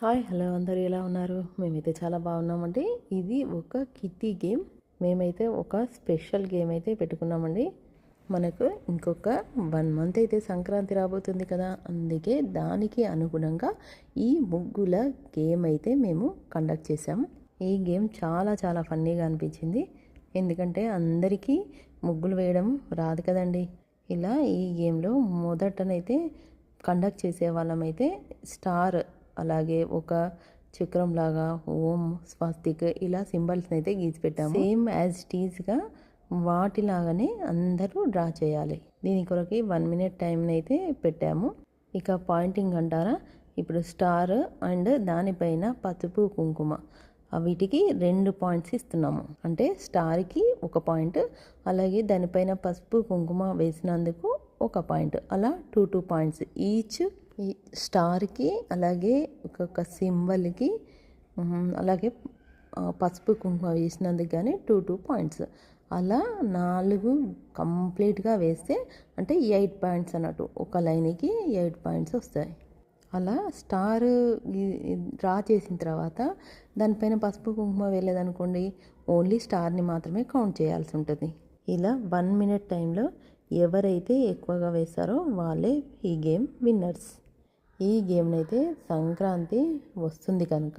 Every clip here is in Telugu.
హాయ్ హలో అందరూ ఎలా ఉన్నారు? మేమైతే చాలా బాగున్నామండి. ఇది ఒక కిట్టి గేమ్. మేమైతే ఒక స్పెషల్ గేమ్ అయితే పెట్టుకున్నామండి. మనకు ఇంకొక వన్ మంత్ అయితే సంక్రాంతి రాబోతుంది కదా. అందుకే దానికి అనుగుణంగా ఈ ముగ్గుల గేమ్ అయితే మేము కండక్ట్ చేసాము ఈ గేమ్ చాలా చాలా ఫన్నీగా అనిపించింది. ఎందుకంటే అందరికీ ముగ్గులు వేయడం రాదు కదండి. ఇలా ఈ గేమ్లో మొదటనైతే కండక్ట్ చేసే వాళ్ళమైతే స్టార్ అలాగే ఒక చక్రం లాగా ఓం స్వాస్తిక్ ఇలా సింబల్స్ని అయితే గీసి పెట్టాము సేమ్ యాజ్ టీజ్గా వాటిలాగానే అందరూ డ్రా చేయాలి. దీని కొరకి వన్ మినిట్ టైంని అయితే పెట్టాము. ఇక పాయింటింగ్ అంటారా? ఇప్పుడు స్టార్ అండ్ దానిపైన పసుపు కుంకుమ. వీటికి రెండు పాయింట్స్ ఇస్తున్నాము. అంటే స్టార్కి ఒక పాయింట్ అలాగే దానిపైన పసుపు కుంకుమ వేసినందుకు ఒక పాయింట్. అలా టూ టూ పాయింట్స్ ఈచ్ ఈ స్టార్కి అలాగే ఒక్కొక్క సింబల్కి అలాగే పసుపు కుంకుమ వేసినందుకు కానీ టూ టూ పాయింట్స్. అలా నాలుగు కంప్లీట్గా వేస్తే అంటే ఎయిట్ పాయింట్స్ అన్నట్టు ఒక లైన్కి ఎయిట్ పాయింట్స్ వస్తాయి. అలా స్టార్ డ్రా చేసిన తర్వాత దానిపైన పసుపు కుంకుమ వేయలేదనుకోండి ఓన్లీ స్టార్ని మాత్రమే కౌంట్ చేయాల్సి ఉంటుంది. ఇలా వన్ మినిట్ టైంలో ఎవరైతే ఎక్కువగా వేస్తారో వాళ్ళే ఈ గేమ్ విన్నర్స్. ఈ గేమ్ని అయితే సంక్రాంతి వస్తుంది కనుక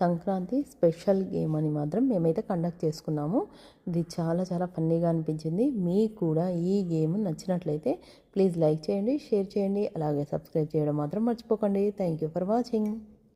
సంక్రాంతి స్పెషల్ గేమ్ అని మాత్రం మేమైతే కండక్ట్ చేసుకున్నాము. ఇది చాలా చాలా ఫన్నీగా అనిపించింది. మీకు కూడా ఈ గేమ్ నచ్చినట్లయితే ప్లీజ్ లైక్ చేయండి షేర్ చేయండి అలాగే సబ్స్క్రైబ్ చేయడం మాత్రం మర్చిపోకండి. Thank you for watching.